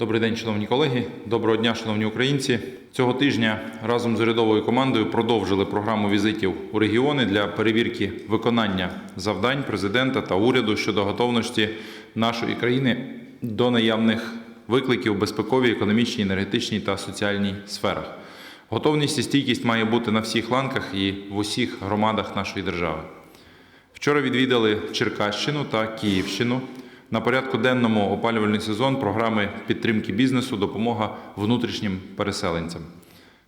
Добрий день, шановні колеги. Доброго дня, шановні українці. Цього тижня разом з урядовою командою продовжили програму візитів у регіони для перевірки виконання завдань президента та уряду щодо готовності нашої країни до наявних викликів в безпековій, економічній, енергетичній та соціальній сферах. Готовність і стійкість має бути на всіх ланках і в усіх громадах нашої держави. Вчора відвідали Черкащину та Київщину. На порядку денному опалювальний сезон програми підтримки бізнесу, допомога внутрішнім переселенцям.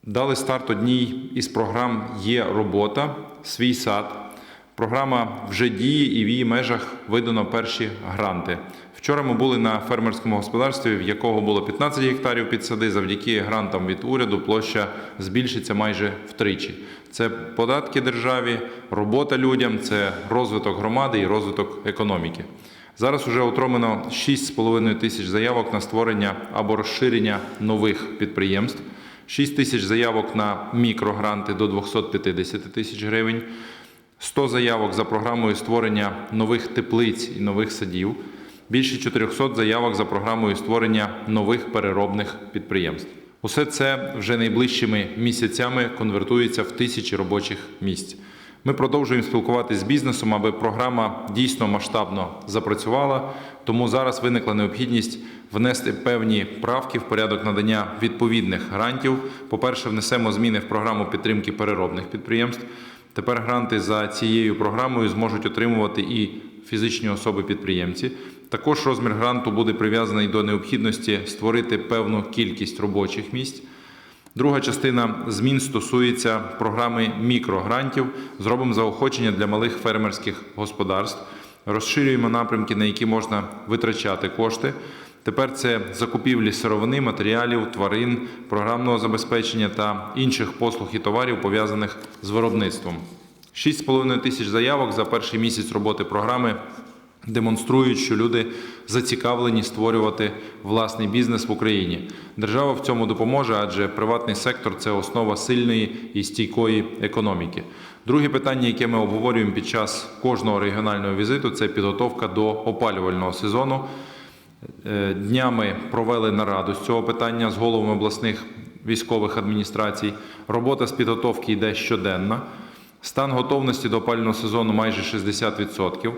Дали старт одній із програм Є робота, свій сад. Програма вже діє і в її межах видано перші гранти. Вчора ми були на фермерському господарстві, в якого було 15 гектарів під сади. Завдяки грантам від уряду площа збільшиться майже втричі. Це податки державі, робота людям, це розвиток громади і розвиток економіки. Зараз вже отримано 6,5 тисяч заявок на створення або розширення нових підприємств, 6 тисяч заявок на мікрогранти до 250 тисяч гривень, 100 заявок за програмою створення нових теплиць і нових садів, більше 400 заявок за програмою створення нових переробних підприємств. Усе це вже найближчими місяцями конвертується в тисячі робочих місць. Ми продовжуємо спілкуватися з бізнесом, аби програма дійсно масштабно запрацювала. Тому зараз виникла необхідність внести певні правки в порядок надання відповідних грантів. По-перше, внесемо зміни в програму підтримки переробних підприємств. Тепер гранти за цією програмою зможуть отримувати і фізичні особи-підприємці. Також розмір гранту буде прив'язаний до необхідності створити певну кількість робочих місць. Друга частина змін стосується програми мікрогрантів. Зробимо заохочення для малих фермерських господарств. Розширюємо напрямки, на які можна витрачати кошти. Тепер це закупівлі сировини, матеріалів, тварин, програмного забезпечення та інших послуг і товарів, пов'язаних з виробництвом. 6,5 тисяч заявок за перший місяць роботи програми демонструють, що люди зацікавлені створювати власний бізнес в Україні. Держава в цьому допоможе, адже приватний сектор це основа сильної і стійкої економіки. Друге питання, яке ми обговорюємо під час кожного регіонального візиту, це підготовка до опалювального сезону. Е, Днями провели нараду з цього питання з головами обласних військових адміністрацій. Робота з підготовки йде щоденно. Стан готовності до опалювального сезону майже 60%.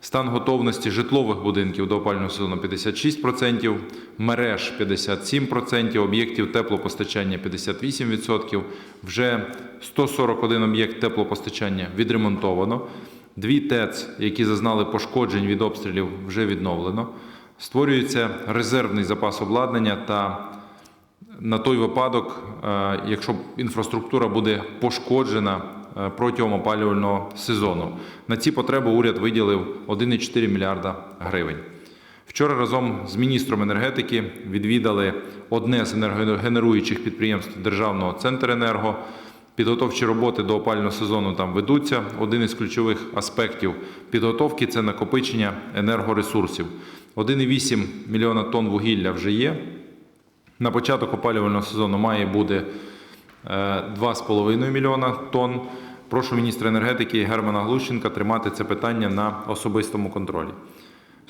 Стан готовності житлових будинків до опалювального сезону 56%, мереж 57%, об'єктів теплопостачання 58%. Вже 141 об'єкт теплопостачання відремонтовано. Дві ТЕЦ, які зазнали пошкоджень від обстрілів, вже відновлено. Створюється резервний запас обладнання та на той випадок, е, якщо інфраструктура буде пошкоджена протягом опалювального сезону. На ці потреби уряд виділив 1,4 мільярда гривень. Вчора разом з міністром енергетики відвідали одне з енергогенеруючих підприємств державного Центренерго. Підготовчі роботи до опалювального сезону там ведуться. Один із ключових аспектів підготовки це накопичення енергоресурсів. 1,8 мільйона тонн вугілля вже є. На початок опалювального сезону має бути е, 2,5 мільйона тонн. Прошу міністра енергетики Германа Глущенка тримати це питання на особистому контролі.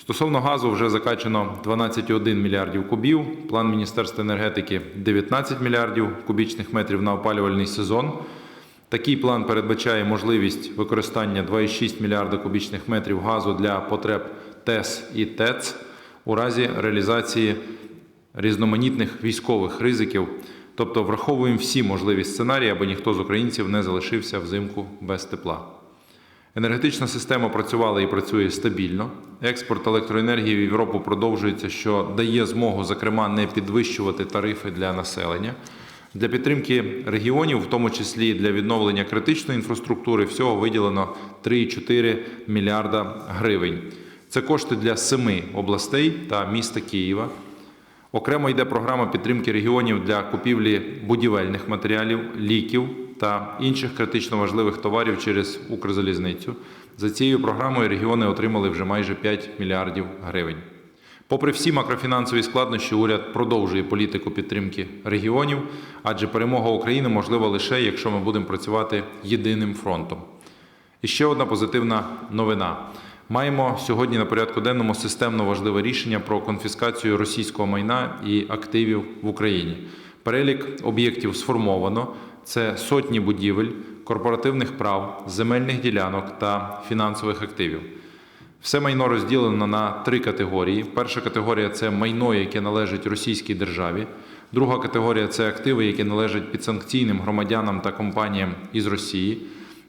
Стосовно газу вже закачано 12,1 мільярдів кубів. План Міністерства енергетики 19 мільярдів кубічних метрів на опалювальний сезон. Такий план передбачає можливість використання 2,6 мільярда кубічних метрів газу для потреб ТЕС і ТЕЦ у разі реалізації різноманітних військових ризиків. Тобто враховуємо всі можливі сценарії, аби ніхто з українців не залишився взимку без тепла. Енергетична система працювала і працює стабільно. Експорт електроенергії в Європу продовжується, що дає змогу, зокрема, не підвищувати тарифи для населення. Для підтримки регіонів, в тому числі для відновлення критичної інфраструктури, всього виділено 3,4 мільярда гривень. Це кошти для семи областей та міста Києва. Окремо йде програма підтримки регіонів для купівлі будівельних матеріалів, ліків та інших критично важливих товарів через Укрзалізницю. За цією програмою регіони отримали вже майже 5 мільярдів гривень. Попри всі макрофінансові складнощі, уряд продовжує політику підтримки регіонів, адже перемога України можлива лише якщо ми будемо працювати єдиним фронтом. І ще одна позитивна новина. Маємо сьогодні на порядку денному системно важливе рішення про конфіскацію російського майна і активів в Україні. Перелік об'єктів сформовано. Це сотні будівель, корпоративних прав, земельних ділянок та фінансових активів. Все майно розділено на три категорії. Перша категорія це майно, яке належить російській державі. Друга категорія це активи, які належать підсанкційним громадянам та компаніям із Росії.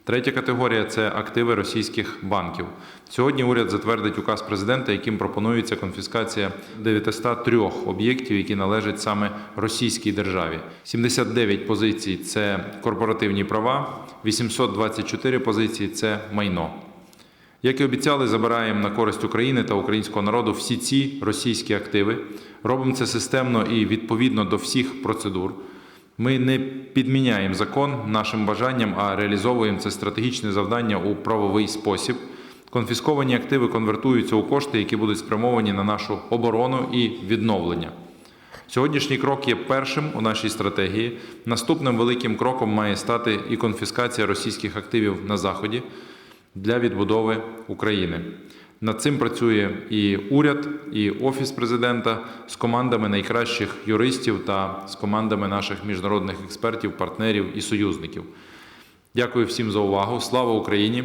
Третя категорія це активи російських банків. Сьогодні уряд затвердить указ президента, яким пропонується конфіскація 903 об'єктів, які належать саме російській державі. 79 позицій це корпоративні права, 824 позиції це майно. Як і обіцяли, забираємо на користь України та українського народу всі ці російські активи. Робимо це системно і відповідно до всіх процедур. Ми не підміняємо закон нашим бажанням, а реалізовуємо це стратегічне завдання у правовий спосіб. Конфісковані активи конвертуються у кошти, які будуть спрямовані на нашу оборону і відновлення. Сьогоднішній крок є першим у нашій стратегії. Наступним великим кроком має стати і конфіскація російських активів на заході для відбудови України. Над цим працює і уряд, і офіс президента з командами найкращих юристів та з командами наших міжнародних експертів, партнерів і союзників. Дякую всім за увагу. Слава Україні!